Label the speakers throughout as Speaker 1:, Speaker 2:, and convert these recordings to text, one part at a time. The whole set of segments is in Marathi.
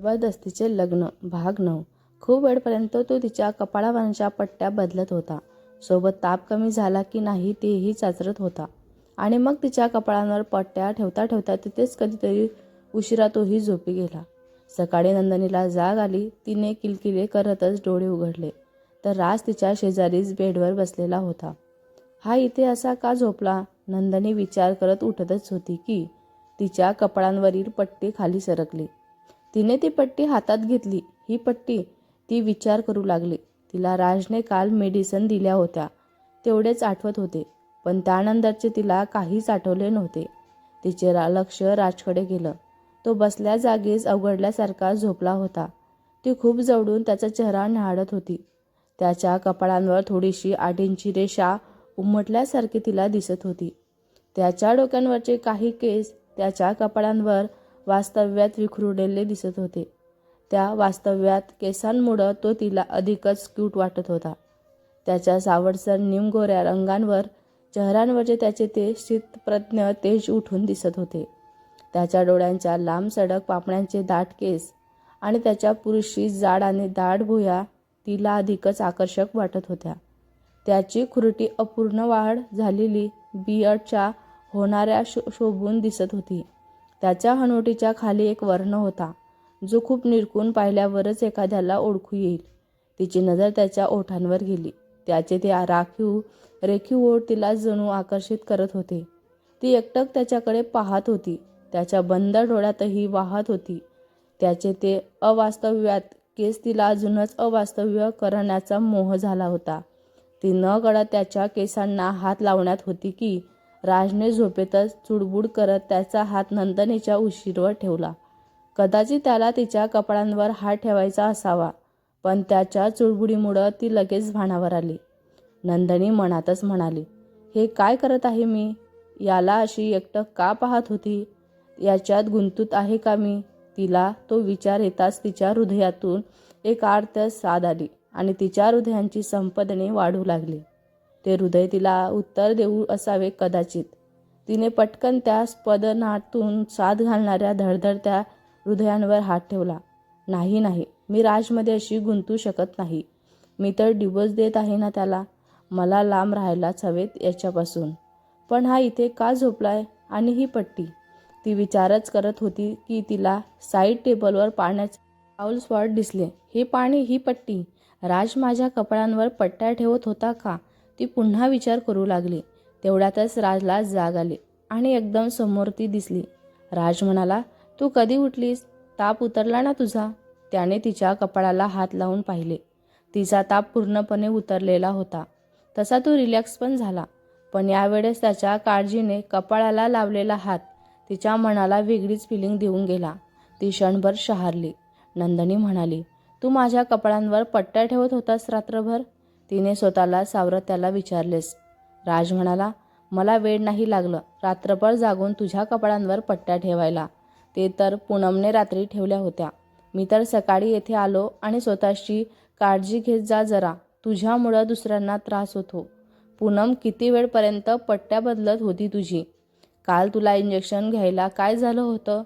Speaker 1: जबरदस्तीचे लग्न भाग नऊ. खूप वेळपर्यंत तो तिच्या कपाळावरच्या पट्ट्या बदलत होता. सोबत ताप कमी झाला की नाही तेही चाचरत होता. आणि मग तिच्या कपाळांवर पट्ट्या ठेवता ठेवता तिथेच कधीतरी उशिरा तोही झोपी गेला. सकाळी नंदनीला जाग आली. तिने किलकिले करतच डोळे उघडले. तर राज तिच्या शेजारीच बेडवर बसलेला होता. हा इथे असा का झोपला? नंदनी विचार करत उठतच होती की तिच्या कपाळांवरील पट्टी खाली सरकली. तिने ती पट्टी हातात घेतली. ही पट्टी ती विचार करू लागली. तिला राजने काल मेडिसन दिल्या होत्या. तेवढेच आठवत होते. पण त्यानंतरचे तिला काहीच आठवले नव्हते. तिचे रा लक्ष राजकडे गेलं. तो बसल्या जागीच अवघडल्यासारखा झोपला होता. ती खूप जवळून त्याचा चेहरा न्याहाळत होती. त्याच्या कपाळांवर थोडीशी आडींची रेषा उमटल्यासारखी तिला दिसत होती. त्याच्या डोक्यांवरचे काही केस त्याच्या कपाळांवर वास्तव्यात विखुरलेले दिसत होते. त्या वास्तव्यात केसांमुळं तो तिला अधिकच क्यूट वाटत होता. त्याच्या सावळसर निमगोऱ्या रंगांवर चेहऱ्यांवरचे त्याचे ते शीतप्रज्ञ तेज उठून दिसत होते. त्याच्या डोळ्यांच्या लांब सडक पापण्यांचे दाट केस आणि त्याच्या पुरुषी जाड आणि दाट भुया तिला अधिकच आकर्षक वाटत होत्या. त्याची खुरटी अपूर्ण वाढ झालेली बियडच्या होणाऱ्या शो शोभून दिसत होती. त्याच्या हनुवटीच्या खाली एक वर्ण होता जो खूप निरकून पाहिल्यावरच एखाद्याला ओळखू येईल. तिची नजर त्याच्या ओठांवर गेली. त्याचे ते राखीव रेखीव ओठ तिला जणू आकर्षित करत होते. ती एकटक त्याच्याकडे पाहत होती. त्याच्या बंद डोळ्यातही वाहत होती. त्याचे ते अवास्तव्यात केस तिला अजूनच अवास्तव्य करण्याचा मोह झाला होता. ती न कळत त्याच्या केसांना हात लावण्यात होती की राजने झोपेतच चुडबुड करत त्याचा हात नंदनीच्या उशीरवर ठेवला. कदाचित त्याला तिच्या कपड्यांवर हात ठेवायचा असावा पण त्याच्या चुडबुडीमुळं ती लगेच भानावर आली. नंदनी मनातच म्हणाली हे काय करत आहे मी? याला अशी एकटं का पाहत होती? याच्यात गुंतूत आहे का मी? तिला तो विचार येताच तिच्या हृदयातून एक आर्त साद आली आणि तिच्या हृदयांची संपदने वाढू लागली. ते हृदय तिला उत्तर देऊ असावे कदाचित. तिने पटकन त्या स्पदनातून साथ घालणाऱ्या धडधडत्या हृदयांवर हात ठेवला. नाही नाही मी राजमध्ये अशी गुंतू शकत नाही. मी तर डिवोर्स देत आहे ना त्याला. मला लांब राहायलाच हवेत याच्यापासून. पण हा इथे का झोपलाय? आणि ही पट्टी? ती विचारच करत होती की तिला साईड टेबलवर पाण्याचे पाऊल स्पॉट दिसले. हे पाणी ही पट्टी? राज माझ्या कपड्यांवर पट्ट्या ठेवत होता का? ती पुन्हा विचार करू लागली. तेवढ्यातच राजला जाग आली आणि एकदम समोर ती दिसली. राज म्हणाला तू कधी उठलीस? ताप उतरला ना तुझा? त्याने तिच्या कपाळाला हात लावून पाहिले. तिचा ताप पूर्णपणे उतरलेला होता. तसा तो रिलॅक्स पण झाला. पण यावेळेस त्याच्या काळजीने कपाळाला लावलेला हात तिच्या मनाला वेगळीच फिलिंग देऊन गेला. ती क्षणभर शहारली. नंदनी म्हणाली तू माझ्या कपाळांवर पट्ट्या ठेवत होतास रात्रभर? तिने स्वतःला सावरत त्याला विचारलेस. राज म्हणाला मला वेळ नाही लागलं. रात्रभर जागून तुझ्या कपड्यांवर पट्ट्या ठेवायला. ते तर पूनमने रात्री ठेवल्या होत्या. मी तर सकाळी येथे आलो आणि स्वतःची काळजी घेत जा जरा. तुझ्यामुळं दुसऱ्यांना त्रास होतो. पूनम किती वेळपर्यंत पट्ट्या बदलत होती तुझी? काल तुला इंजेक्शन घ्यायला काय झालं होतं?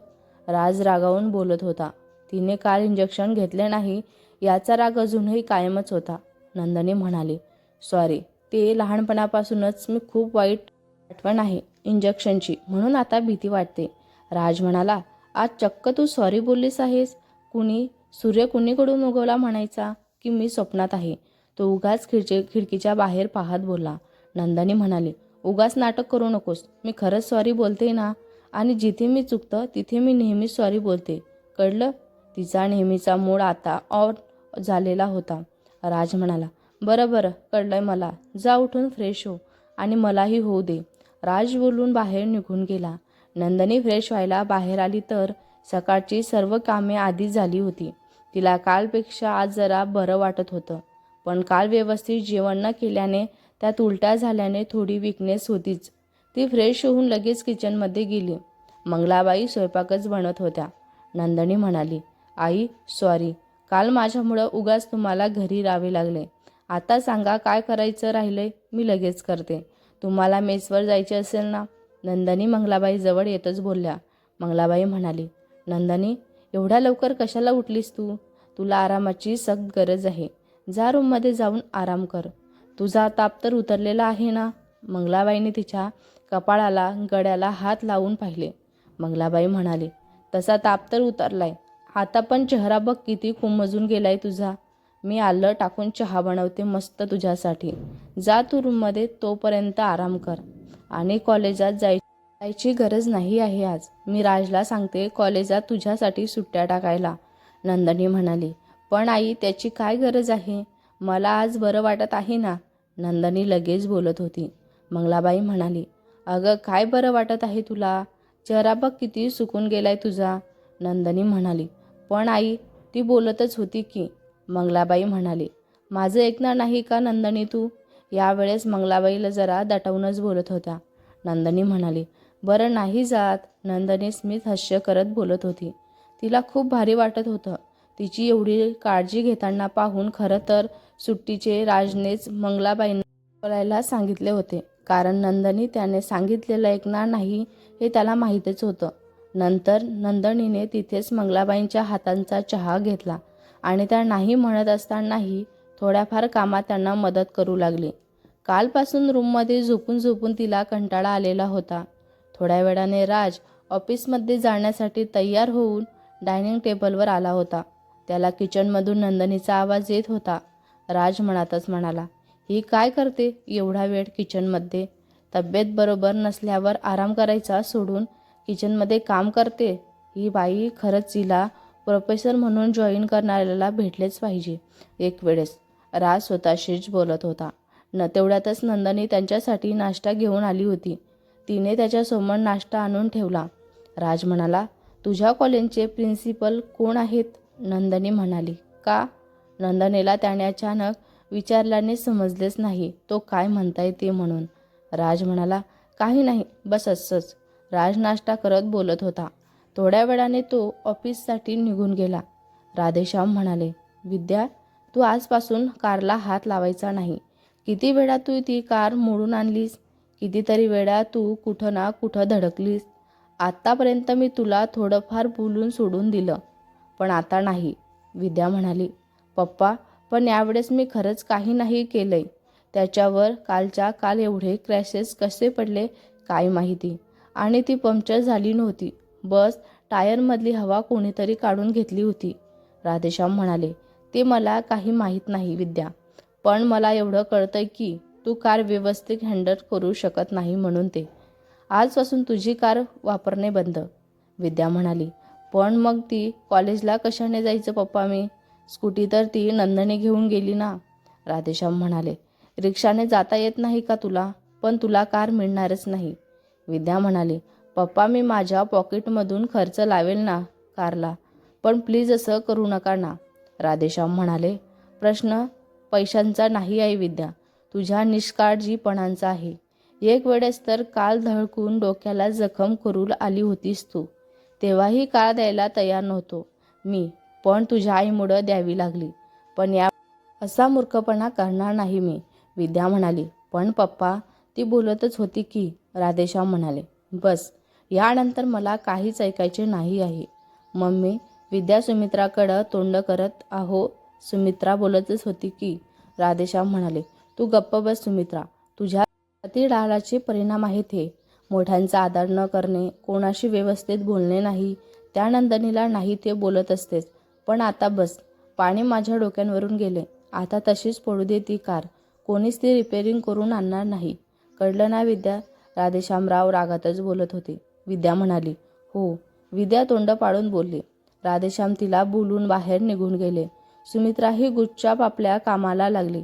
Speaker 1: राज रागावून बोलत होता. तिने काल इंजेक्शन घेतले नाही याचा राग अजूनही कायमच होता. नंदनी म्हणाली सॉरी ते लहानपणापासूनच मी खूप वाईट आठवण आहे इंजेक्शनची म्हणून आता भीती वाटते. राज म्हणाला आज चक्क तू सॉरी बोललीस आहेस? कुणी सूर्य कुणीकडून उगवला म्हणायचा की मी स्वप्नात आहे? तो उगाच खिडचे खिडकीच्या बाहेर पाहत बोलला. नंदनी म्हणाले उगाच नाटक करू नकोस मी खरंच सॉरी बोलते ना? आणि जिथे मी चुकतं तिथे मी नेहमीच सॉरी बोलते. कळलं? तिचा नेहमीचा मूड आता ऑफ झालेला होता. राज म्हणाला बरं बरं कळलंय मला. जा उठून फ्रेश हो आणि मलाही होऊ दे. राज बोलून बाहेर निघून गेला. नंदनी फ्रेश व्हायला बाहेर आली तर सकाळची सर्व कामे आधी झाली होती. तिला कालपेक्षा आज जरा बरं वाटत होतं. पण काल व्यवस्थित जेवण न केल्याने त्यात उलट्या झाल्याने थोडी विकनेस होतीच. ती फ्रेश होऊन लगेच किचनमध्ये गेली. मंगलाबाई स्वयंपाकच बनत होत्या. नंदनी म्हणाली आई सॉरी काल माझ्यामुळं उगाच तुम्हाला घरी राहावे लागले. आता सांगा काय करायचं राहिलंय? मी लगेच करते. तुम्हाला मेसवर जायचे असेल ना? नंदनी मंगलाबाई जवळ येतच बोलल्या. मंगलाबाई म्हणाली नंदनी एवढ्या लवकर कशाला उठलीस तू? तुला आरामाची सक्त गरज आहे. जा रूममध्ये जाऊन आराम कर. तुझा ताप तर उतरलेला आहे ना? मंगलाबाईने तिच्या कपाळाला गड्याला हात लावून पाहिले. मंगलाबाई म्हणाली तसा ताप तर उतरलाय. आता पण चेहरा बघ किती कुमजून गेलाय तुझा. मी आलं टाकून चहा बनवते मस्त तुझ्यासाठी. जा तू रूममध्ये तोपर्यंत आराम कर. आणि कॉलेजात जाय जायची गरज नाही आहे आज. मी राजला सांगते कॉलेजात तुझ्यासाठी सुट्ट्या टाकायला. नंदनी म्हणाली पण आई त्याची काय गरज आहे? मला आज बरं वाटत आहे ना? नंदनी लगेच बोलत होती. मंगलाबाई म्हणाली अगं काय बरं वाटत आहे तुला? चेहरा बघ किती सुकून गेलाय तुझा. नंदनी म्हणाली पण आई ती बोलतच होती की मंगलाबाई म्हणाली माझं ऐकणार नाही का नंदनी तू? यावेळेस मंगलाबाईला जरा दटवूनच बोलत होत्या. नंदनी म्हणाली बरं नाही जात. नंदनी स्मित हास्य करत बोलत होती. तिला खूप भारी वाटत होतं. तिची एवढी काळजी घेताना पाहून खरं तर सुट्टीचे राजनेच मंगलाबाईंना बोलायला सांगितले होते. कारण नंदनी त्याने सांगितलेलं ऐकणार नाही हे त्याला माहीतच होतं. नंतर नंदनीने तिथेच मंगलाबाईंच्या हातांचा चहा घेतला आणि त्या नाही म्हणत असतानाही थोड्याफार कामात त्यांना मदत करू लागली. कालपासून रूममध्ये झोपून झोपून तिला कंटाळा आलेला होता. थोड्या वेळाने राज ऑफिसमध्ये जाण्यासाठी तयार होऊन डायनिंग टेबलवर आला होता. त्याला किचनमधून नंदनीचा आवाज येत होता. राज मनातच म्हणाला ही काय करते एवढा वेळ किचनमध्ये? तब्येत बरोबर नसल्यावर आराम करायचा सोडून किचनमध्ये काम करते. ही बाई खरंच तिला प्रोफेसर म्हणून जॉईन करणाऱ्याला भेटलेच पाहिजे. एक वेळेस. राज स्वतःशीच बोलत होता. न तेवढ्यातच नंदनी त्यांच्यासाठी नाश्ता घेऊन आली होती. तिने त्याच्यासमोर नाश्ता आणून ठेवला. राज म्हणाला तुझ्या कॉलेजचे प्रिन्सिपल कोण आहेत? नंदनी म्हणाली का? नंदनीला त्याने अचानक विचारल्याने समजलेच नाही तो काय म्हणताय ते म्हणून? राज म्हणाला काही नाही बस असंच. राज नाश्ता करत बोलत होता. थोड्या वेळाने तो ऑफिससाठी निघून गेला. राधेश्याम म्हणाले विद्या तू आजपासून कारला हात लावायचा नाही. किती वेळा तू ती कार मोडून आणलीस? कितीतरी वेळा तू कुठं ना कुठं धडकलीस. आत्तापर्यंत मी तुला थोडंफार बोलून सोडून दिलं पण आता नाही. विद्या म्हणाली पप्पा पण यावेळेस मी खरंच काही नाही केलंय. त्याच्यावर कालच्या काल एवढे क्रॅशेस कसे पडले काय माहिती. आणि ती पंक्चर झाली नव्हती. बस टायरमधली हवा कोणीतरी काढून घेतली होती. राधेश्याम म्हणाले ते मला काही माहीत नाही विद्या. पण मला एवढं कळतंय की तू कार व्यवस्थित हँडल करू शकत नाही म्हणून ते. आजपासून तुझी कार वापरणे बंद. विद्या म्हणाली पण मग ती कॉलेजला कशाने जायचं पप्पा मी? स्कूटी तर ती नंदने घेऊन गेली ना. राधेश्याम म्हणाले रिक्षाने जाता येत नाही का तुला? पण तुला कार मिळणारच नाही. विद्या म्हणाली पप्पा मी माझ्या पॉकेटमधून खर्च लावेल ना कारला पण प्लीज असं करू नका ना. राधेश्याम म्हणाले प्रश्न पैशांचा नाही आहे विद्या तुझ्या निष्काळजीपणांचा आहे. एक वेळेस तर काल धळकून डोक्याला जखम करू आली होतीस तू. तेव्हाही काळ द्यायला तयार नव्हतो मी पण तुझ्या आईमुळं द्यावी लागली. पण या असा मूर्खपणा करणार नाही मी. विद्या म्हणाली पण पप्पा ती बोलतच होती की राधेश्याम म्हणाले बस यानंतर मला काहीच ऐकायचे नाही आहे. मम्मी विद्या सुमित्राकडं तोंड करत आहो. सुमित्रा बोलतच होती की. राधेश्याम म्हणाले तू गप्प बस सुमित्रा. तुझ्या अतिडाळाचे परिणाम आहेत हे. मोठ्यांचा आदर न करणे कोणाशी व्यवस्थित बोलणे नाही त्या नंदनीला नाही ते बोलत असतेच पण आता बस. पाणी माझ्या डोक्यांवरून गेले. आता तशीच पडू दे ती कार. कोणीच ती रिपेरिंग करून आणणार नाही. कळलं ना विद्या? राधेश्यामराव रागातच बोलत होते. विद्या म्हणाली हो. विद्या तोंड पाडून बोलली राधेश्याम तिला बोलून बाहेर निघून गेले. सुमित्राही गुच्चाप आपल्या कामाला लागली.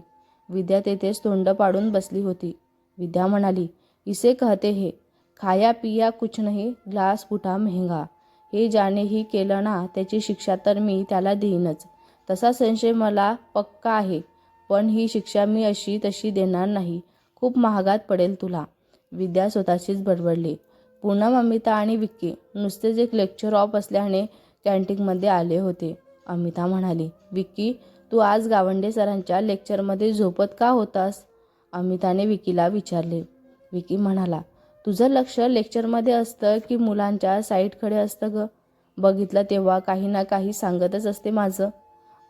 Speaker 1: विद्या तेथेच तोंड पाडून बसली होती. विद्या म्हणाली इसे कहते हे खाया पिया कुछ नाही ग्लास फुटा मेहंगा. हे ज्यानेही केलं ना त्याची शिक्षा तर मी त्याला देईनच. तसा संशय मला पक्का आहे पण ही शिक्षा मी अशी तशी देणार नाही. खूप महागात पडेल तुला. विद्या स्वतःशीच बडबडली. पूनम अमिता आणि विक्की नुसतेच एक लेक्चर ऑफ असल्याने कॅन्टीनमध्ये आले होते. अमिता म्हणाली विक्की तू आज गावंडे सरांच्या लेक्चरमध्ये झोपत का होतास? अमिताने विकीला विचारले. विकी म्हणाला तुझं लक्ष लेक्चरमध्ये असतं की मुलांच्या साईटकडे असतं ग? बघितलं तेव्हा काही ना काही सांगतच असते माझं.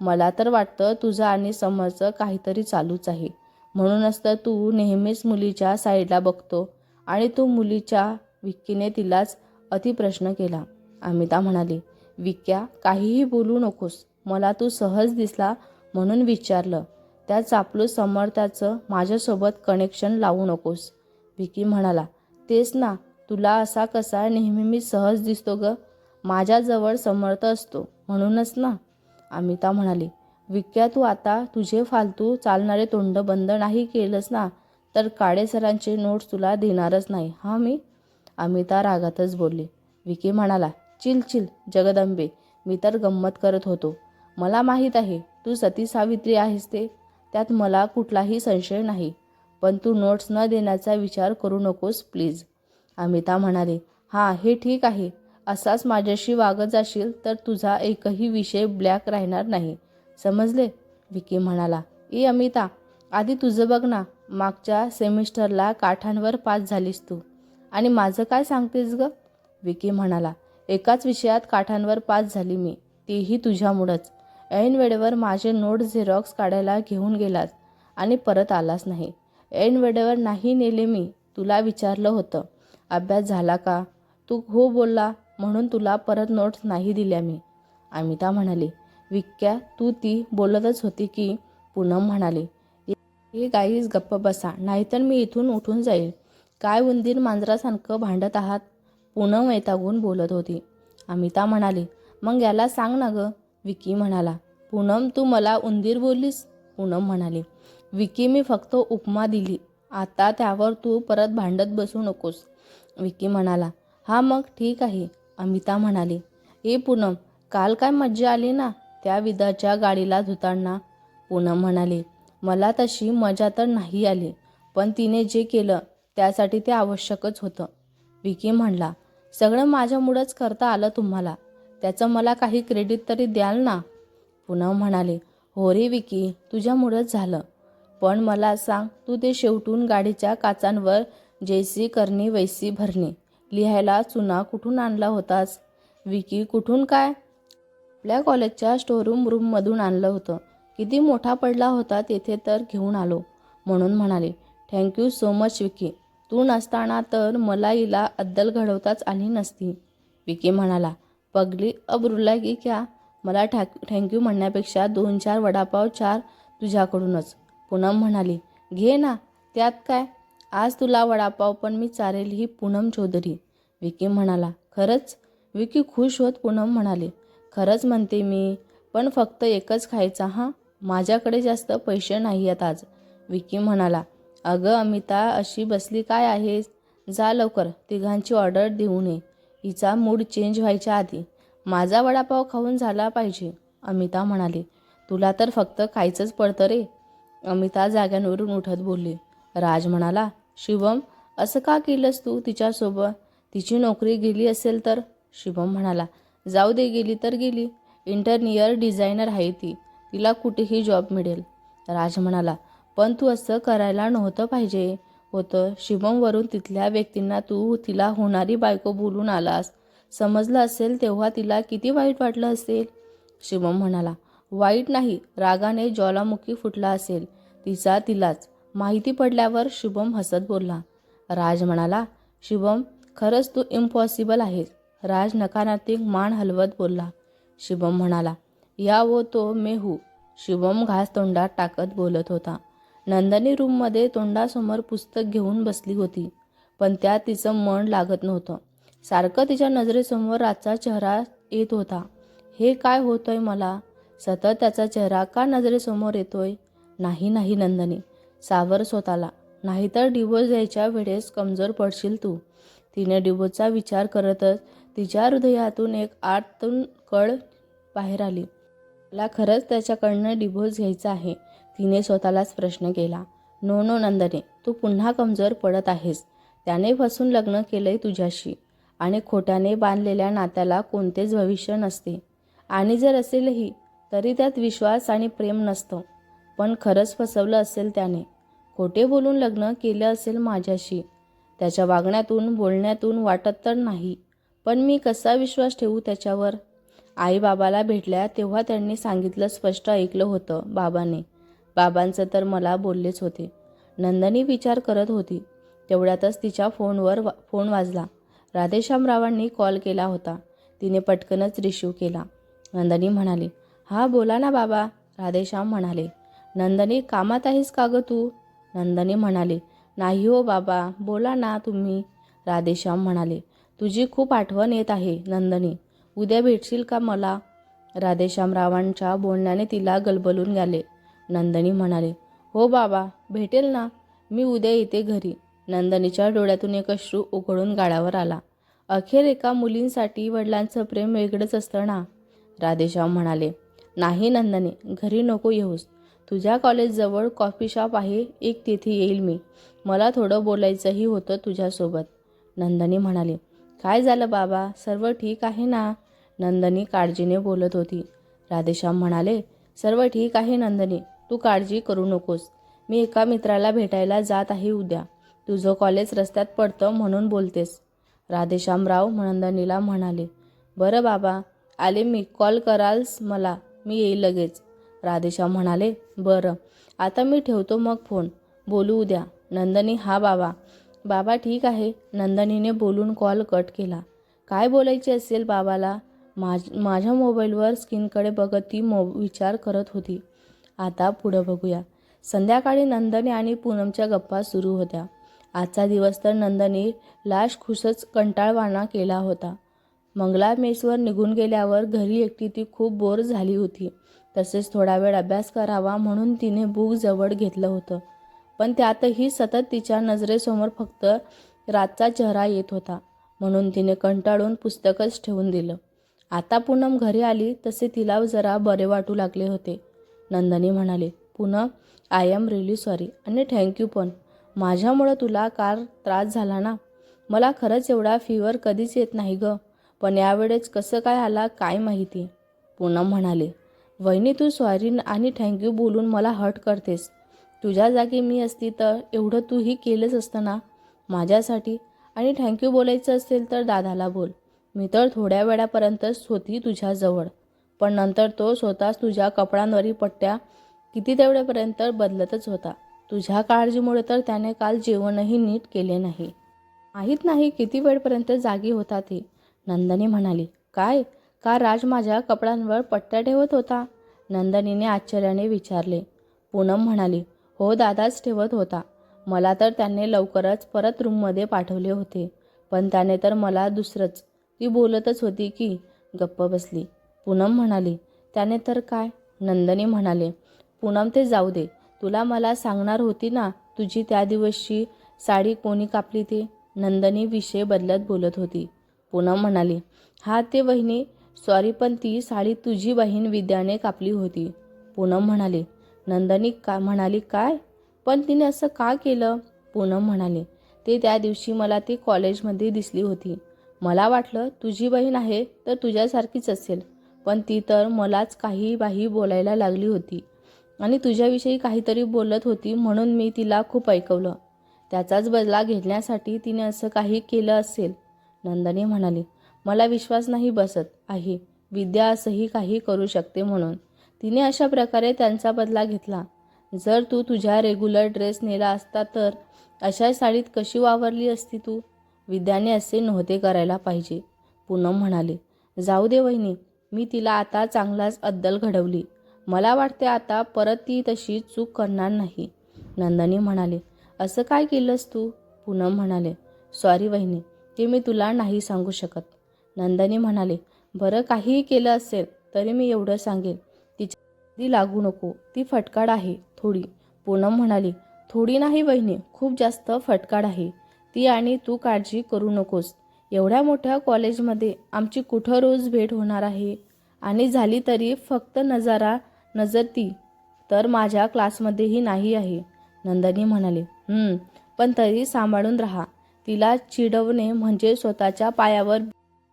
Speaker 1: मला तर वाटतं तुझं आणि समरचं काहीतरी चालूच आहे. म्हणूनच तर तू नेहमीच मुलीच्या साईडला बघतो. आणि तू मुलीच्या विक्कीने तिलाच अतिप्रश्न केला. अमिता म्हणाली विक्या काहीही बोलू नकोस. मला तू सहज दिसला म्हणून विचारलं. त्या चापलू समर्थाचं माझ्यासोबत कनेक्शन लावू नकोस. विकी म्हणाला तेच ना तुला असा कसा नेहमी मी सहज दिसतो ग? माझ्याजवळ समर्थ असतो म्हणूनच ना. अमिता म्हणाली विक्या तू आता तुझे फालतू चालणारे तोंड बंद नाही केलंस ना तर काळे सरांचे नोट्स तुला देणारच नाही. हा मी? अमिता रागातच बोलली. विकी म्हणाला चिल चिल जगदंबे मी तर गंमत करत होतो. मला माहीत आहे तू सती सावित्री आहेस ते. त्यात मला कुठलाही संशय नाही. पण तू नोट्स न देण्याचा विचार करू नकोस प्लीज. अमिता म्हणाले हां हे ठीक आहे. असाच माझ्याशी वागत जाशील तर तुझा एकही विषय ब्लॅक राहणार नाही. समजले? विकी म्हणाला ए अमिता आधी तुझं बघ ना मागच्या सेमिस्टरला काठांवर पास झालीस तू. आणि माझं काय सांगतेस ग? विकी म्हणाला एकाच विषयात काठांवर पास झाली मी तेही तुझ्यामुळंच. ऐन वेळेवर माझे नोट झेरॉक्स काढायला घेऊन गेलास आणि परत आलास नाही. ऐन वेळेवर नाही नेले मी तुला विचारलं होतं. अभ्यास झाला का? तू हो बोलला म्हणून तुला परत नोट्स नाही दिल्या मी. अमिता म्हणाली विक्या तू ती बोलतच होती की पूनम म्हणाली हे गाईज गप्प बसा नाहीतर मी इथून उठून जाईल. काय उंदीर मांजरासारखं भांडत आहात? पूनम वैतागून बोलत होती. अमिता म्हणाली मग याला सांग ना गं. विकी म्हणाला पूनम तू मला उंदीर बोललीस? पूनम म्हणाली विकी मी फक्त उपमा दिली. आता त्यावर तू परत भांडत बसू नकोस. विकी म्हणाला हा मग ठीक आहे. अमिता म्हणाली ए पूनम काल काय मज्जा आली ना? त्या विदाच्या गाडीला धुताना पूनम म्हणाली मला तशी मजा तर नाही आली पण तिने जे केलं त्यासाठी ते आवश्यकच होतं. विकी म्हणला सगळं माझ्यामुळंच करता आलं तुम्हाला? त्याचं मला काही क्रेडिट तरी द्याल ना? पूनम म्हणाले हो रे विकी तुझ्यामुळंच झालं. पण मला सांग तू ते शेवटून गाडीच्या काचांवर जैसी करणी वैसी भरणी लिहायला चुना कुठून आणला होतास? विकी कुठून काय? आपल्या कॉलेजच्या स्टोरूम रूममधून आणलं होतं. किती मोठा पडला होता तेथे तर घेऊन आलो म्हणून म्हणाले thank you so much Vicky तू नसताना तर मला हिला अद्दल घडवताच आली नसती. विकी म्हणाला पगली अब्रुला की क्या? मला ठॅक थँक्यू म्हणण्यापेक्षा दोन चार वडापाव चार तुझ्याकडूनच. पूनम म्हणाली घे ना त्यात काय? आज तुला वडापाव पण मी चारेल ही पूनम चौधरी. विकी म्हणाला खरंच? विकी खुश होत? पूनम म्हणाले खरंच म्हणते मी पण फक्त एकच खायचा हां? माझ्याकडे जास्त पैसे नाही आहेत आज. विकी म्हणाला अगं अमिता अशी बसली काय आहेस जा लवकर तिघांची ऑर्डर देऊ नये हिचा मूड चेंज व्हायच्या आधी माझा वडापाव खाऊन झाला पाहिजे अमिता म्हणाली. तुला तर फक्त खायचंच पडतं रे. अमिता जाग्यांवरून उठत बोलली. राज म्हणाला शिवम असं का केलंस तू तिच्यासोबत? तिची नोकरी गेली असेल तर? शिवम म्हणाला जाऊ दे गेली तर गेली. इंटरनियर डिझायनर आहे ती. तिला कुठेही जॉब मिळेल. राज म्हणाला पण तू असं करायला नव्हतं पाहिजे होतं. शिवमवरून तिथल्या व्यक्तींना तू तिला होणारी बायको बोलून आलास. समजलं असेल तेव्हा तिला किती वाईट वाटलं असेल. शिवम म्हणाला वाईट नाही. रागाने ज्वालामुखी फुटला असेल. तिचा तिलाच. माहिती पडल्यावर शुभम हसत बोलला. राज म्हणाला शुभम खरंच तू इम्पॉसिबल आहेस. राज नकारात्मक मान हलवत बोलला. शिवम म्हणाला या वो तो मे हू. शिवम घास तोंडात टाकत बोलत होता. नंदनी रूममध्ये तोंडासमोर पुस्तक घेऊन बसली होती पण त्यात तिचं मन लागत नव्हतं. सारखं तिच्या नजरेसमोर राजचा चेहरा येत होता. हे काय होतंय मला? सतत त्याचा चेहरा का नजरेसमोर येतोय? नाही नाही नंदनी सावर स्वतःला. नाहीतर डिवोर्स द्यायच्या वेळेस कमजोर पडशील तू. तिने डिवोर्सचा विचार करतच तिच्या हृदयातून एक आतून कळ बाहेर आली. मला खरंच त्याच्याकडनं डिवोर्स घ्यायचा आहे. तिने स्वतःलाच प्रश्न केला. नो नो नंदने तू पुन्हा कमजोर पडत आहेस. त्याने फसून लग्न केलंय तुझ्याशी. आणि खोट्याने बांधलेल्या नात्याला कोणतेच भविष्य नसते. आणि जर असेलही तरी त्यात विश्वास आणि प्रेम नसतं. पण खरंच फसवलं असेल त्याने. खोटे बोलून लग्न केलं असेल माझ्याशी. त्याच्या वागण्यातून बोलण्यातून वाटत तर नाही. पण मी कसा विश्वास ठेवू त्याच्यावर? आई बाबाला भेटल्या तेव्हा त्यांनी सांगितलं स्पष्ट ऐकलं होतं बाबाने. बाबांचं तर मला बोललेच होते. नंदनी विचार करत होती. तेवढ्यातच तिच्या फोनवर वा फोन वाजला. राधेश्यामरावांनी कॉल केला होता. तिने पटकनच रिशीव केला. नंदनी म्हणाली हा बोला ना बाबा राधेश्याम म्हणाले. नंदनी कामात आहेस का गं तू? नंदनी म्हणाले नाही हो बाबा बोला ना तुम्ही राधेश्याम म्हणाले. तुझी खूप आठवण येत आहे नंदनी. उद्या भेटशील का मला? राधेश्यामरावांच्या बोलण्याने तिला गलबलून गेले नंदनी म्हणाले हो बाबा भेटेल ना? मी उद्या येते घरी. नंदनीच्या डोळ्यातून एक अश्रू उघडून गाडावर आला. अखेर एका मुलींसाठी वडिलांचं प्रेम वेगळंच असतं ना? राधेश्याम म्हणाले नाही नंदनी घरी नको येऊस. तुझ्या कॉलेजजवळ कॉफी शॉप आहे एक तेथे येईल मी. मला थोडं बोलायचंही होतं तुझ्यासोबत. नंदनी म्हणाले काय झालं बाबा? सर्व ठीक आहे ना? नंदनी काळजीने बोलत होती. राधेश्याम म्हणाले सर्व ठीक आहे नंदनी तू काळजी करू नकोस. मी एका मित्राला भेटायला जात आहे उद्या. तुझं कॉलेज रस्त्यात पडतं म्हणून बोलतेस. राधेश्यामराव नंदनीला म्हणाले बरं बाबा आले मी कॉल कराल्स मला मी येईल लगेच. राधेश्याम म्हणाले बरं आता मी ठेवतो मग फोन बोलू उद्या. नंदनी हा बाबा बाबा ठीक आहे. नंदनीने बोलून कॉल कट केला. काय बोलायचे असेल बाबाला? माझ माझ्या मोबाईलवर स्क्रीनकडे बघत ती मो विचार करत होती. आता पुढं बघूया. संध्याकाळी नंदनी आणि पूनमच्या गप्पा सुरू होत्या. आजचा दिवस तर नंदनी लाश खुशच कंटाळवाणा केला होता. मंगला मेसवर निघून गेल्यावर घरी एकटी ती खूप बोर झाली होती. तसेच थोडा वेळ अभ्यास करावा म्हणून तिने बुक जवळ घेतलं होतं. पण त्यातही सतत तिच्या नजरेसमोर फक्त रातचा चेहरा येत होता. म्हणून तिने कंटाळून पुस्तकच ठेवून दिलं. आता पूनम घरी आली तसे तिला जरा बरे वाटू लागले होते. नंदनी म्हणाले Poonam I am really sorry आणि थँक्यू पण. माझ्यामुळं तुला कार त्रास झाला ना? मला खरंच एवढा फीवर कधीच येत नाही गं. पण यावेळेस कसं काय आला काय माहिती? पूनम म्हणाले वहिनी तू सॉरी आणि थँक्यू बोलून मला हट करतेस. तुझ्या जागी मी असती तर एवढं तूही केलंच असतं ना? माझ्यासाठी. आणि थँक्यू बोलायचं असेल तर दादाला बोल. मी तर थोड्या वेळापर्यंतच होती तुझ्याजवळ. पण नंतर तो स्वतःच तुझ्या कपड्यांवरील पट्ट्या किती तेवढ्यापर्यंत बदलतच होता. तुझ्या काळजीमुळे तर त्याने काल जेवणही नीट केले नाही. माहीत नाही किती वेळपर्यंत जागी होता ते. नंदनी म्हणाली काय? का राज माझ्या कपड्यांवर पट्ट्या ठेवत होता? नंदनीने आश्चर्याने विचारले. पूनम म्हणाली हो दादाच ठेवत होता. मला तर त्याने लवकरच परत रूममध्ये पाठवले होते. पण त्याने तर मला दुसरंच. ती बोलतच होती की गप्प बसली. पूनम म्हणाली त्याने तर काय? नंदनी म्हणाले पूनम ते जाऊ दे. तुला मला सांगणार होती ना तुझी त्या दिवसची साडी कोणी कापली ते? नंदनी विषय बदलत बोलत होती. पूनम म्हणाली हा ते वहिनी सॉरी पण ती साडी तुझी बहीण विद्याने कापली होती. पूनम म्हणाली नंदनी का म्हणाली काय? पण तिने असं का केलं? पूनम म्हणाले ते त्या दिवशी मला ती कॉलेजमध्ये दिसली होती. मला वाटलं तुझी बहीण आहे तर तुझ्यासारखीच असेल पण ती तर मलाच काही बाही बोलायला लागली होती आणि तुझ्याविषयी काहीतरी बोलत होती म्हणून मी तिला खूप ऐकवलं. त्याचाच बदला घेण्यासाठी तिने असं काही केलं असेल. नंदनी म्हणाली मला विश्वास नाही बसत आहे विद्या असंही काही करू शकते म्हणून. तिने अशा प्रकारे त्यांचा बदला घेतला. जर तू तुझ्या रेग्युलर ड्रेस नेला असता तर अशा साडीत कशी वावरली असती तू? विद्याने असे नव्हते करायला पाहिजे. पूनम म्हणाले जाऊ दे वहिनी मी तिला आता चांगलाच अद्दल घडवली. मला वाटते आता परत ती तशी चूक करणार नाही. नंदनी म्हणाले असं काय केलंस तू? पूनम म्हणाले सॉरी वहिनी ते मी तुला नाही सांगू शकत. नंदनी म्हणाले बरं काहीही केलं असेल तरी मी एवढं सांगेन. ती लागू नको ती फटकाड आहे थोडी. पूनम म्हणाली थोडी नाही वहिनी खूप जास्त फटकाड आहे. ती आणि तू काळजी करू नकोस. एवढ्या मोठ्या कॉलेजमध्ये आमची कुठं रोज भेट होणार आहे? आणि झाली तरी फक्त नजारा नजर ती. तर माझ्या क्लासमध्येही नाही आहे. नंदनी म्हणाले पण तरी सांभाळून राहा. तिला चिडवणे म्हणजे स्वतःच्या पायावर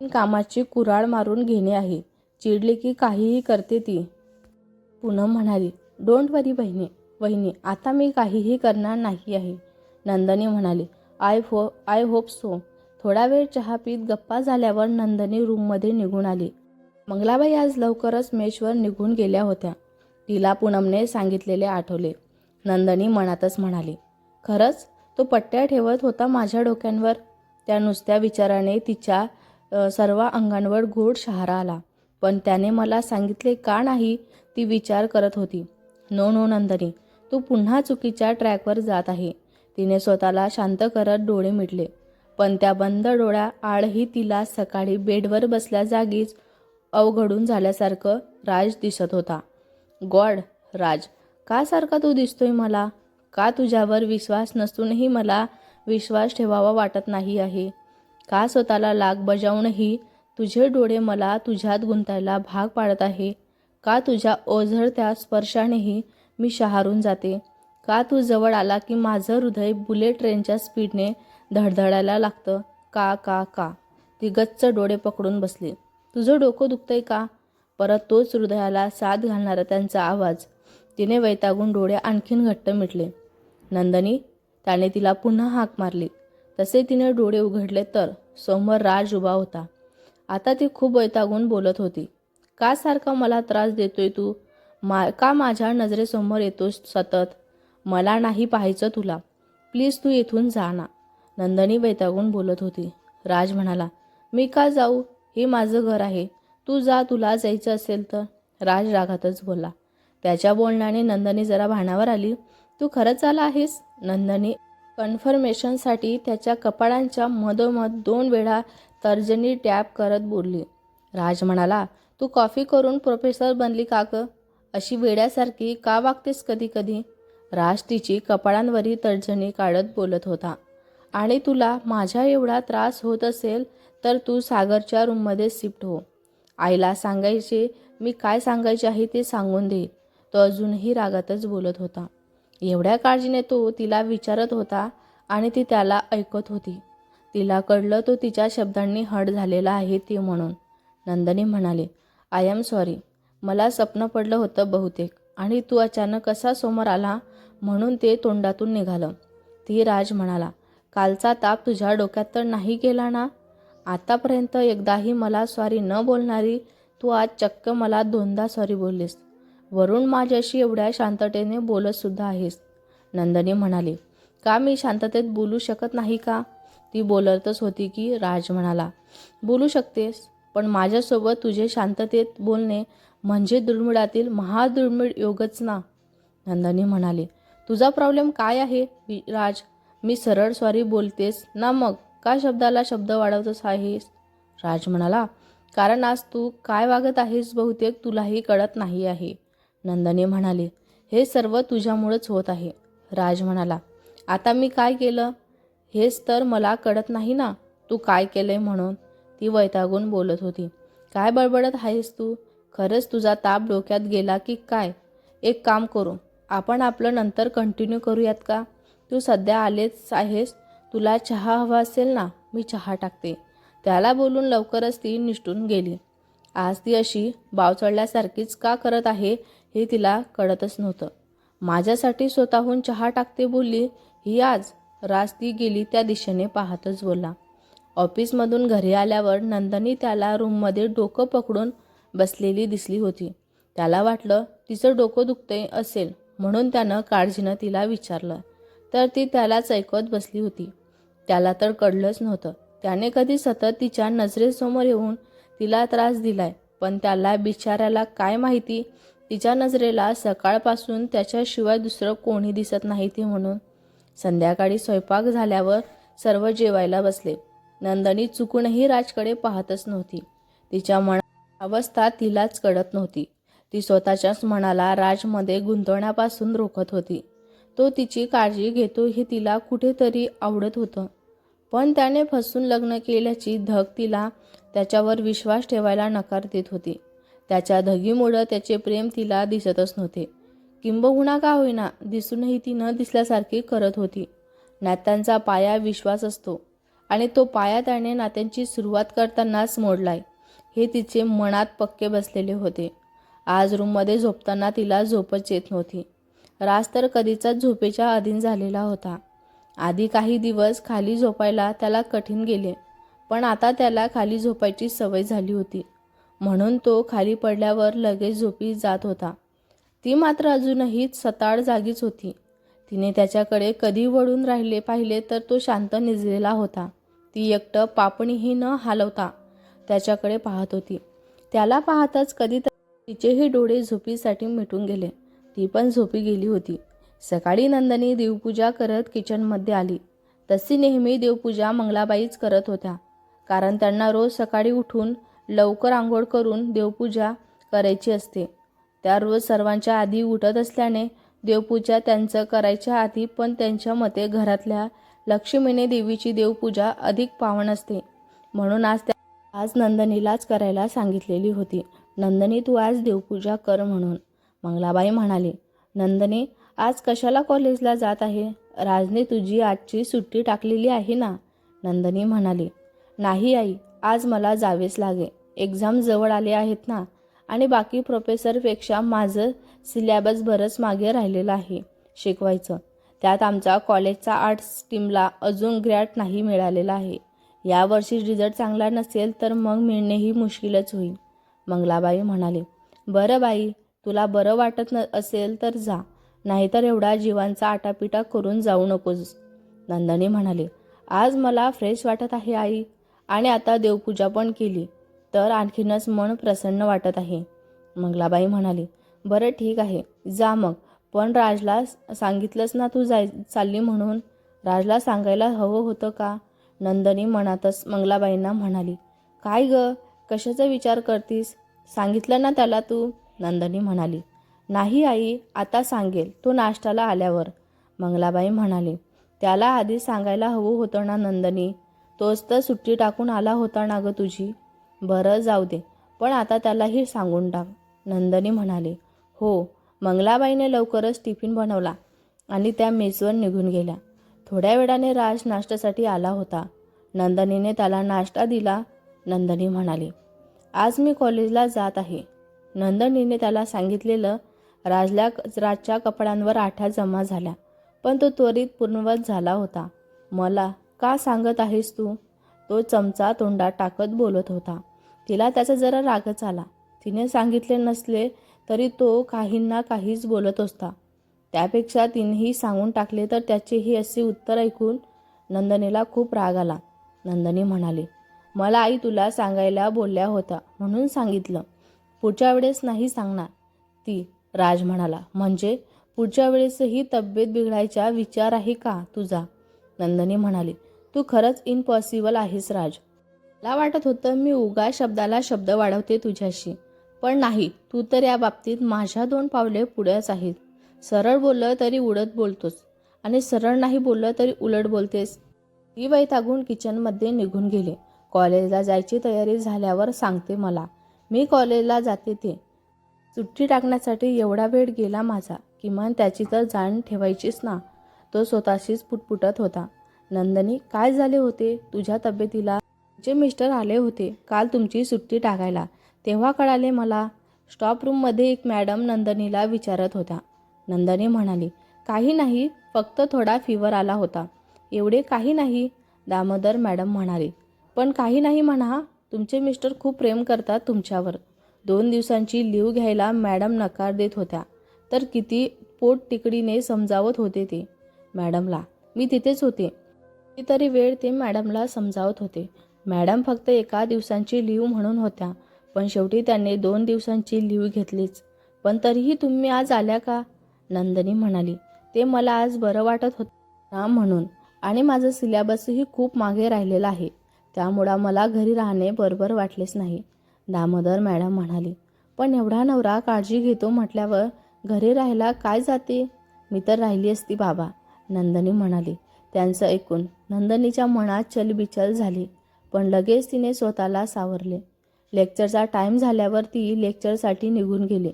Speaker 1: कामाची कुऱ्हाड मारून घेणे आहे. चिडले की काहीही करते ती. पूनम म्हणाली डोंट वरी बहिणी वहिनी आता मी काहीही करणार नाही आहे. नंदनी म्हणाली आय हो आय होप सो थोडा वेळ चहा पीत गप्पा झाल्यावर नंदनी रूममध्ये निघून आली. मंगलाबाई आज लवकरच मेशवर निघून गेल्या होत्या. तिला पूनमने सांगितलेले आठवले. नंदनी मनातच म्हणाली खरंच? तो पट्ट्या ठेवत होता माझ्या डोक्यांवर? त्या नुसत्या विचाराने तिच्या सर्व अंगांवर गोड शहारा आला. पण त्याने मला सांगितले का नाही? ती विचार करत होती. नो नो नंदनी तू पुन्हा चुकीच्या ट्रॅकवर जात आहे. तिने स्वतःला शांत करत डोळे मिटले. पण त्या बंद डोळ्या आळही तिला सकाळी बेडवर बसल्या जागीच अवघडून झाल्यासारखं राज दिसत होता. गॉड राज का सारखा तू दिसतोय मला? का तुझ्यावर विश्वास नसूनही मला विश्वास ठेवावा वाटत नाही आहे? का स्वतःला लाग बजावूनही तुझे डोळे मला तुझ्यात गुंतायला भाग पाडत आहे? का तुझ्या ओझळत्या स्पर्शानेही मी शहारून जाते? का तू जवळ आला की माझं हृदय बुलेट ट्रेनच्या स्पीडने धडधडायला लागतं? का का का? ती गच्च डोळे पकडून बसली. तुझं डोकं दुखतंय का? परत तोच हृदयाला साथ घालणारा त्यांचा आवाज. तिने वैतागून डोळे आणखीन घट्ट मिटले. नंदनी त्याने तिला पुन्हा हाक मारली. तसे तिने डोळे उघडले तर समोर राज उभा होता. आता ती खूप वैतागून बोलत होती. का सारखा मला त्रास देतोय तू? मा का माझ्या नजरेसमोर येतोस सतत? मला नाही पाहायचं तुला. प्लीज तू इथून जा ना. नंदनी वैतागून बोलत होती. राज म्हणाला मी का जाऊ? हे माझं घर आहे. तू जा तुला जायचं असेल तर. राज रागातच बोलला. त्याच्या बोलण्याने नंदनी जरा भानावर आली. तू खरंच आला आहेस? नंदनी कन्फर्मेशनसाठी त्याच्या कपाळांच्या मधोमध दोन वेळा तर्जनी टॅप करत बोलली. राज म्हणाला तू कॉफी करून प्रोफेसर बनली का ग? अशी वेड्यासारखी का वागतेस कधी कधी? राज तिची कपाळांवरील तर्जनी काढत बोलत होता. आणि तुला माझ्या एवढा त्रास होत असेल तर तू सागरच्या रूममध्ये शिफ्ट हो. आईला सांगायचे मी काय सांगायचे आहे ते सांगून देईल तो अजूनही रागातच बोलत होता. एवढ्या काळजीने तो तिला विचारत होता आणि ती त्याला ऐकत होती. तिला कळलं तो तिच्या शब्दांनी हट झालेला आहे ती म्हणून. नंदनी म्हणाले आय एम सॉरी. मला स्वप्न पडलं होतं बहुतेक. आणि तू अचानक कसा समोर आला? म्हणून ते तोंडातून निघालं. ती राज म्हणाला कालचा ताप तुझ्या डोक्यात तर नाही गेला ना? आतापर्यंत एकदाही मला सॉरी न बोलणारी तू आज चक्क मला दोनदा सॉरी बोललीस. वरून माझ्याशी एवढ्या शांततेने बोलतसुद्धा आहेस. नंदनी म्हणाली का मी शांततेत बोलू शकत नाही का? ती बोलतच होती की राज म्हणाला बोलू शकतेस. पण माझ्यासोबत तुझे शांततेत बोलणे म्हणजे दुर्मिळातील महादुर्मिळ योगच ना? नंदनी म्हणाले तुझा प्रॉब्लेम काय आहे वि- राज मी सरळ स्वारी बोलतेस ना मग? का शब्दाला शब्द वाढवतोस आहेस? राज म्हणाला कारण आज तू काय वागत आहेस बहुतेक तुलाही कळत नाही आहे. नंदनी म्हणाले हे सर्व तुझ्यामुळेच होत आहे. राज म्हणाला आता मी काय केलं? हेच तर मला कळत नाही ना? तू काय केलंय म्हणून? ती वैतागून बोलत होती. काय बडबडत आहेस तू? खरंच तुझा ताप डोक्यात गेला की काय? एक काम करू आपण आपलं नंतर कंटिन्यू करूयात का? तू सध्या आलेच आहेस तुला चहा हवा असेल ना मी चहा टाकते. त्याला बोलून लवकरच ती निष्ठून गेली. आज ती अशी बावचळल्यासारखीच का करत आहे हे तिला कळतच नव्हतं. माझ्यासाठी स्वतःहून चहा टाकते बोलली ही आज. राज ती गेली त्या दिशेने पाहतच बोलला. ऑफिसमधून घरी आल्यावर नंदनी त्याला रूममध्ये डोकं पकडून बसलेली दिसली होती. त्याला वाटलं तिचं डोकं दुखते असेल म्हणून त्यानं काळजीनं तिला विचारलं. तर ती त्यालाच ऐकत बसली होती. त्याला तर कळलंच नव्हतं. त्याने कधी सतत तिच्या नजरेसमोर येऊन तिला त्रास दिलाय पण त्याला बिचाऱ्याला काय माहिती? तिच्या नजरेला सकाळपासून त्याच्याशिवाय दुसरं कोणी दिसत नाही ते म्हणून संध्याकाळी स्वयंपाक झाल्यावर सर्व जेवायला बसले. नंदनी चुकूनही राजकडे पाहतच नव्हती. तिच्या मना अवस्था तिलाच कळत नव्हती. ती स्वतःच्याच मनाला राजमध्ये गुंतवण्यापासून रोखत होती. तो तिची काळजी घेतो हे तिला कुठेतरी आवडत होतं. पण त्याने फसून लग्न केल्याची धग तिला त्याच्यावर विश्वास ठेवायला नकार देत होती. त्याच्या धगीमुळं त्याचे प्रेम तिला दिसतच नव्हते. किंबहुना का होईना दिसूनही ती न दिसल्यासारखी करत होती. नात्यांचा पाया विश्वास असतो. आणि तो पाया त्याने नात्यांची सुरुवात करतानाच मोडलाय. हे तिचे मनात पक्के बसलेले होते. आज रूममध्ये झोपताना तिला झोपच येत नव्हती. राज तर कधीचाच झोपेच्या अधीन झालेला होता. आधी काही दिवस खाली झोपायला त्याला कठीण गेले पण आता त्याला खाली झोपायची सवय झाली होती. म्हणून तो खाली पडल्यावर लगेच झोपी जात होता. ती मात्र अजूनही सताड जागीच होती. तिने त्याच्याकडे कधी वळून राहिले पाहिले तर तो शांत निजलेला होता. ती एकटं पापणीही न हालवता त्याच्याकडे पाहत होती. त्याला पाहताच कधी तिचेही डोळे झोपीसाठी मिटून गेले. ती पण झोपी गेली होती. सकाळी नंदनी देवपूजा करत किचनमध्ये आली. तशी नेहमी देवपूजा मंगलाबाईच करत होत्या. कारण त्यांना रोज सकाळी उठून लवकर आंघोळ करून देवपूजा करायची असते. त्या रोज सर्वांच्या आधी उठत असल्याने देवपूजा त्यांचं करायच्या आधी पण त्यांच्या मते घरातल्या लक्ष्मीने देवीची देवपूजा अधिक पावन असते. म्हणून आज त्या आज नंदनीलाच करायला सांगितलेली होती. नंदनी तू आज देवपूजा कर म्हणून. मंगलाबाई म्हणाली नंदनी आज कशाला कॉलेजला जात आहे? राजने तुझी आजची सुट्टी टाकलेली आहे ना? नंदनी म्हणाली नाही आई आज मला जावेच लागे. एक्झाम जवळ आले आहेत ना? आणि बाकी प्रोफेसरपेक्षा माझं सिलॅबस बरंच मागे राहिलेलं आहे. शिकवायचं. त्यात आमचा कॉलेजचा आर्ट्स टीमला अजून ग्रॅट नाही मिळालेला आहे. यावर्षी रिझल्ट चांगला नसेल तर मग मिळणेही मुश्किलच होईल. मंगलाबाई म्हणाले बरं बाई तुला बरं वाटत न असेल तर जा नाहीतर एवढा जीवांचा आटापिटा करून जाऊ नकोस. नंदनी म्हणाले आज मला फ्रेश वाटत आहे आई आणि आता देवपूजा पण केली तर आणखीनच मन प्रसन्न वाटत आहे. मंगलाबाई म्हणाली बरं ठीक आहे जा मग पण राजला सांगितलंच ना तू जाय चालली म्हणून. राजला सांगायला हवं होतं का? नंदनी मनातच मंगलाबाईंना म्हणाली काय ग? कशाचा विचार करतीस? सांगितलं ना त्याला तू? नंदनी म्हणाली नाही आई आता सांगेल. तो नाश्त्याला आल्यावर. मंगलाबाई म्हणाले त्याला आधी सांगायला हवं होतं ना नंदनी? तोच तर सुट्टी टाकून आला होता ना गं तुझी. बरं जाऊ दे. पण आता त्यालाही सांगून टाक. नंदनी म्हणाले हो मंगलाबाईने लवकरच टिफिन बनवला आणि त्या मेसवर निघून गेल्या. थोड्या वेळाने राज नाश्त्यासाठी आला होता. नंदनीने त्याला नाश्ता दिला. नंदनी म्हणाली आज मी कॉलेजला जात आहे. नंदनीने त्याला सांगितलेलं राजला राजच्या कपड्यांवर आठ्या जमा झाल्या पण तो त्वरित पूर्णवत झाला होता. मला का सांगत आहेस तू? तो चमचा तोंडात टाकत बोलत होता. तिला त्याचा जरा रागच आला. तिने सांगितले नसले तरी तो काहींना काहीच बोलत असता. त्यापेक्षा तिनेही सांगून टाकले तर त्याचेही असे उत्तर ऐकून नंदनीला खूप राग आला. नंदनी म्हणाली मला आई तुला सांगायला बोलल्या होत्या म्हणून सांगितलं. पुढच्या वेळेस नाही सांगणार. ती राज म्हणाला म्हणजे पुढच्या वेळेसही तब्येत बिघडायचा विचार आहे का तुझा? नंदनी म्हणाली तू खरंच इम्पॉसिबल आहेस राज. मला वाटत होतं मी उगा शब्दाला शब्द वाढवते तुझ्याशी. पण नाही तू तर या बाबतीत माझ्या दोन पावले पुढेच आहेत. सरळ बोललं तरी उडत बोलतोस आणि सरळ नाही बोललं तरी उलट बोलतेस. ती वैतागून किचनमध्ये निघून गेले. कॉलेजला जायची तयारी झाल्यावर सांगते मला मी कॉलेजला जाते ते. सुट्टी टाकण्यासाठी एवढा वेळ गेला माझा किमान त्याची तर जाण ठेवायचीच ना. तो स्वतःशीच पुटपुटत होता. नंदनी काय झाले होते? तुझ्या तब्येतीला तुझे मिस्टर आले होते काल तुमची सुट्टी टाकायला. तेव्हा कळाले मला स्टॉप रूममध्ये एक मॅडम नंदनीला विचारत होत्या. नंदनी म्हणाली काही नाही फक्त थोडा फिवर आला होता. एवढे काही नाही दामोदर मॅडम म्हणाली. पण काही नाही म्हणा तुमचे मिस्टर खूप प्रेम करतात तुमच्यावर. दोन दिवसांची लीव घ्यायला मॅडम नकार देत होत्या. तर किती पोट तिकडीने समजावत होते ते. मॅडमला मी तिथेच होते. कितीतरी वेळ ते मॅडमला समजावत होते. मॅडम फक्त एका दिवसांची लीव म्हणून होत्या. पण शेवटी त्याने दोन दिवसांची लीव घेतलीच. पण तरीही तुम्ही आज आल्या का? नंदनी म्हणाली ते मला आज बरं वाटत होतं ना म्हणून. आणि माझं सिलेबसही खूप मागे राहिलेलं आहे. त्यामुळं मला घरी राहणे बरोबर वाटलेच नाही. दामोदर मॅडम म्हणाली पण एवढा नवरा काळजी घेतो म्हटल्यावर घरी राहायला काय जाते? मी तर राहिली असती बाबा. नंदनी म्हणाली त्यांचं ऐकून नंदनीच्या मनात चलबिचल झाली पण लगेच तिने स्वतःला सावरले. लेक्चरचा टाईम झाल्यावर ती लेक्चरसाठी निघून गेली.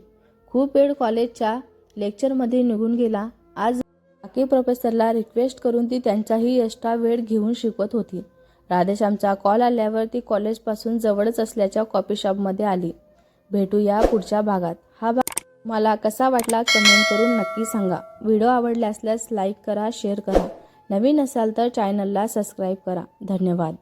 Speaker 1: खूप वेळ कॉलेजच्या लेक्चरमध्ये निघून गेला. आज बाकी प्रोफेसरला रिक्वेस्ट करून ती त्यांचाही एक्स्ट्रा वेळ घेऊन शिकवत होती. राधेश्यामचा कॉल आल्यावर ती कॉलेजपासून जवळच असल्याच्या कॉफी शॉपमध्ये आली. भेटूया पुढच्या भागात. हा भाग मला कसा वाटला कमेंट करून नक्की सांगा. व्हिडिओ आवडला असल्यास लाईक करा शेअर करा. नवीन असाल तर चॅनलला सबस्क्राईब करा. धन्यवाद.